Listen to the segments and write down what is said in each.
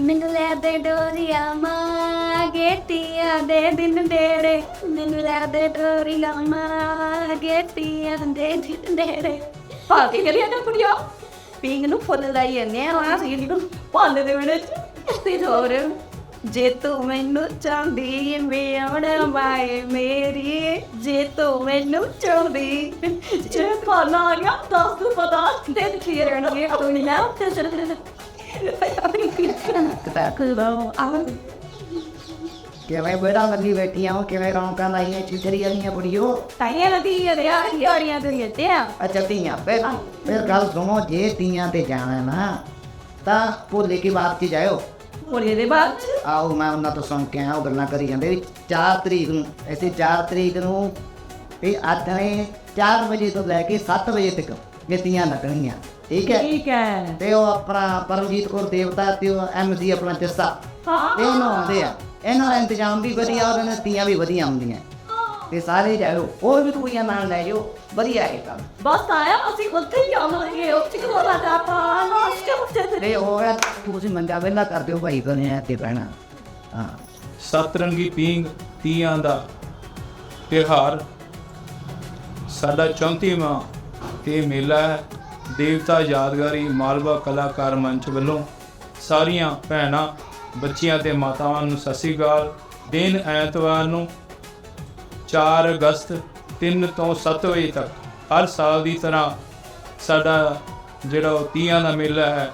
ਮੈਨੂੰ ਲੈ ਦੇ ਡੋਰੀਆਂ ਮਾਂ ਗੇਤੀਆਂ ਦੇ ਦਿਨ ਡੇੜੇ ਮੈਨੂੰ ਲੈ ਦੇ ਡੋਰੀਆਂ ਮਾਂ ਗੇਤੀਆਂ ਦੇ ਦਿਨ ਡੇੜੇ ਭਾਤੀ ਕਰੀਆ ਨਾ ਕੁੜੀਆ ਪਿੰਗ ਨੂੰ ਫੁੱਲ ਲਾਈ ਜਾਂਦੇ ਆ ਆ ਸੀ ਨੂੰ ਪਾਲੇ ਦੇ ਵੇਲੇ ਤੇ ਹੋਰ, ਜੇ ਤੂੰ ਮੈਨੂੰ ਚਾਹੁੰਦੀ ਮੇਵੜ ਮਾਏ ਮੇਰੀ ਜੇ ਤੂੰ ਮੈਨੂੰ ਚਾਹੁੰਦੀ ਜੇ ਖਾਣਾ ਆ ਗਿਆ, ਦੱਸ ਤੂੰ ਪਤਾ। ਦੇ ਕਲੀਅਰ ਨਾ ਗਿਆ ਤੂੰ ਤੇ। ਸਰ ਕਿਤਾ ਕੁਦਾ ਆ? ਕਿਵੇਂ ਬੇੜਾ ਲੱਗੀ ਬੈਠੀਆਂ ਹੋ ਕਿਵੇਂ ਰੌਣਕਾਂ ਲਾਈਆਂ ਚਿੱਤਰੀ ਵਾਲੀਆਂ ਬੁੜੀਓ? ਤਾਈਆਂ ਨਦੀ ਰਿਆ ਯਾਰੀਆਂ ਤੇ ਤੇ ਆ। ਅੱਛਾ ਧੀਆਂ ਫਿਰ ਫਿਰ ਗੱਲ ਸੁਣੋ ਜੇ ਧੀਆਂ ਤੇ ਜਾਣਾ ਨਾ ਤਾਂ ਭੋਲੇ ਕੀ ਬਾਤ 'ਚ ਜਾਇਓ। ਹੋਲੀ ਦੇ ਚ? ਆਓ ਮੈਂ ਉਹਨਾਂ ਤੋਂ ਸੁਣ ਕੇ ਆਇਆ ਉਹ ਗੱਲਾਂ ਕਰੀ ਜਾਂਦੇ ਵੀ 4 ਤਰੀਕ ਨੂੰ ਐਸੇ 4 ਤਰੀਕ ਨੂੰ ਇਹ ਆਥੇ 4 ਵਜੇ ਤੋਂ ਲੈ ਕੇ 7 ਵਜੇ ਤੱਕ ਇਹ ਤੀਆਂ ਲੱਗਣਗੀਆਂ। ਠੀਕ ਹੈ? ਠੀਕ ਹੈ। ਤੇ ਉਹ ਆਪਣਾ ਪਰਮਜੀਤ ਕੌਰ ਦੇਵਤਾ ਤੇ ਉਹ ਐਮਸੀ ਆਪਣਾ ਜੱਸਾ। ਹਾਂ। ਇਹ ਨਾ ਆਉਂਦੇ ਆ। ਇਹਨਾਂ ਦਾ ਇੰਤਜ਼ਾਮ ਵੀ ਵਧੀਆ ਔਰ ਇਹਨਾਂ ਤੀਆਂ ਵੀ ਵਧੀਆ ਹੁੰਦੀਆਂ। ਤੇ ਸਾਰੇ ਜਾਓ ਹੋਰ ਵੀ ਕੁੜੀਆਂ ਨਾਲ ਲੈ ਜਾਓ ਵਧੀਆ ਹੈ ਕੰਮ। ਬਸ ਆਇਆ ਅਸੀਂ ਉੱਥੇ ਹੀ ਆਵਾਂਗੇ ਉੱਥੇ ਹੀ ਹੋਣਾ ਦਾ ਪਾਣਾ ਉੱਥੇ ਤੇ? ਤੇ ਉਹ ਹੈ ਤੁਸੀਂ ਮੰਗਾ ਵੇਲਾ ਕਰ ਦਿਓ ਭਾਈ ਬਣੇ ਆ ਤੇ ਪੈਣਾ ਹਾਂ। ਸਤਰੰਗੀ ਪੀਂਗ ਤੀਆਂ ਦਾ ਤਿਉਹਾਰ। ਸਾਡਾ 34ਵਾਂ ਇਹ ਮੇਲਾ ਹੈ। ਦੇਵਤਾ, ਯਾਦਗਾਰੀ, ਮਾਲਵਾ ਕਲਾਕਾਰ ਮੰਚ ਵੱਲੋਂ ਸਾਰੀਆਂ ਭੈਣਾਂ, ਬੱਚੀਆਂ ਤੇ ਮਾਤਾਵਾਂ ਨੂੰ ਸਤਿ ਸ੍ਰੀ ਅਕਾਲ। ਦਿਨ ਐਤਵਾਰ ਨੂੰ 4 ਅਗਸਤ 3 ਤੋਂ 7 ਵਜੇ ਤੱਕ ਹਰ ਸਾਲ ਦੀ ਤਰ੍ਹਾਂ ਸਾਡਾ ਜਿਹੜਾ ਉਹ ਤੀਆਂ ਦਾ ਮੇਲਾ ਹੈ,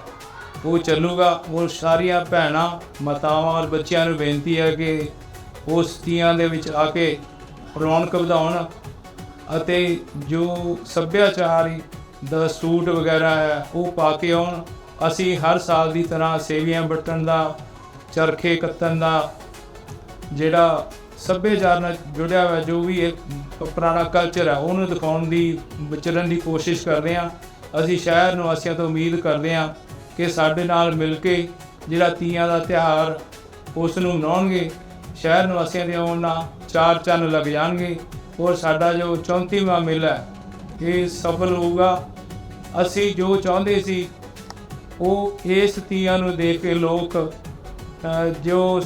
ਉਹ ਚੱਲੂਗਾ। ਉਹ ਸਾਰੀਆਂ ਭੈਣਾਂ, ਮਾਤਾਵਾਂ ਔਰ ਬੱਚਿਆਂ ਨੂੰ ਬੇਨਤੀ ਹੈ ਕਿ ਉਸ ਤੀਆਂ ਦੇ ਵਿੱਚ ਆ ਕੇ ਰੌਣਕ ਵਧਾਉਣ ਅਤੇ ਜੋ ਸੱਭਿਆਚਾਰੀ ਦਾ ਸੂਟ ਵਗੈਰਾ ਹੈ, ਉਹ ਪਾ ਕੇ ਆਉਣ। ਅਸੀਂ ਹਰ ਸਾਲ ਦੀ ਤਰ੍ਹਾਂ ਸੇਵੀਆਂ ਬਟਣ ਦਾ, ਚਰਖੇ ਕੱਤਣ ਦਾ, ਜਿਹੜਾ ਸੱਭਿਆਚਾਰ ਨਾਲ ਜੁੜਿਆ ਹੋਇਆ ਜੋ ਵੀ ਇਹ ਪੁਰਾਣਾ ਕਲਚਰ ਹੈ, ਉਹਨੂੰ ਦਿਖਾਉਣ ਦੀ, ਵਿਚਰਨ ਦੀ ਕੋਸ਼ਿਸ਼ ਕਰਦੇ ਹਾਂ। ਅਸੀਂ ਸ਼ਹਿਰ ਨਿਵਾਸੀਆਂ ਤੋਂ ਉਮੀਦ ਕਰਦੇ ਹਾਂ ਕਿ ਸਾਡੇ ਨਾਲ ਮਿਲ ਕੇ ਜਿਹੜਾ ਤੀਆਂ ਦਾ ਤਿਉਹਾਰ, ਉਸ ਨੂੰ ਮਨਾਉਣਗੇ। ਸ਼ਹਿਰ ਨਿਵਾਸੀਆਂ ਦੇ ਆਉਣ ਨਾਲ ਚਾਰ ਚੰਨ ਲੱਗ ਜਾਣਗੇ। ਔਰ ਸਾਡਾ ਜੋ 34ਵਾਂ ਮੇਲਾ ਇਹ ਸਫਲ ਹੋਊਗਾ। ਅਸੀਂ ਜੋ ਚਾਹੁੰਦੇ ਸੀ, ਉਹ ਇਸ ਤੀਆਂ ਨੂੰ ਦੇਖ ਕੇ ਲੋਕ ਜੋ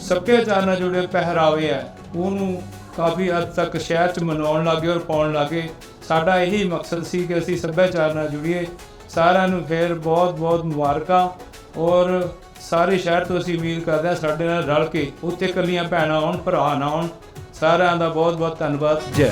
ਸੱਭਿਆਚਾਰ ਨਾਲ ਜੁੜੇ ਪਹਿਰਾਵੇ ਹੈ ਉਹਨੂੰ ਕਾਫੀ ਹੱਦ ਤੱਕ ਸ਼ਹਿਰ ਚ ਮਨਾਉਣ ਲੱਗੇ ਔਰ ਪਾਉਣ ਲੱਗੇ। ਸਾਡਾ ਇਹੀ ਮਕਸਦ ਸੀ ਕਿ ਅਸੀਂ ਸੱਭਿਆਚਾਰ ਨਾਲ ਜੁੜੀਏ। ਸਾਰਿਆਂ ਨੂੰ ਫਿਰ ਬਹੁਤ ਬਹੁਤ ਮੁਬਾਰਕਾਂ ਔਰ ਸਾਰੇ ਸ਼ਹਿਰ ਤੋਂ ਅਸੀਂ ਉਮੀਦ ਕਰਦੇ ਹਾਂ ਸਾਡੇ ਨਾਲ ਰਲ ਕੇ ਉੱਥੇ ਇਕੱਲੀਆਂ ਭੈਣਾਂ ਆਉਣ ਭਰਾ ਨਾ ਆਉਣ ਸਾਰਿਆਂ ਦਾ ਬਹੁਤ ਬਹੁਤ ਧੰਨਵਾਦ। ਜੈ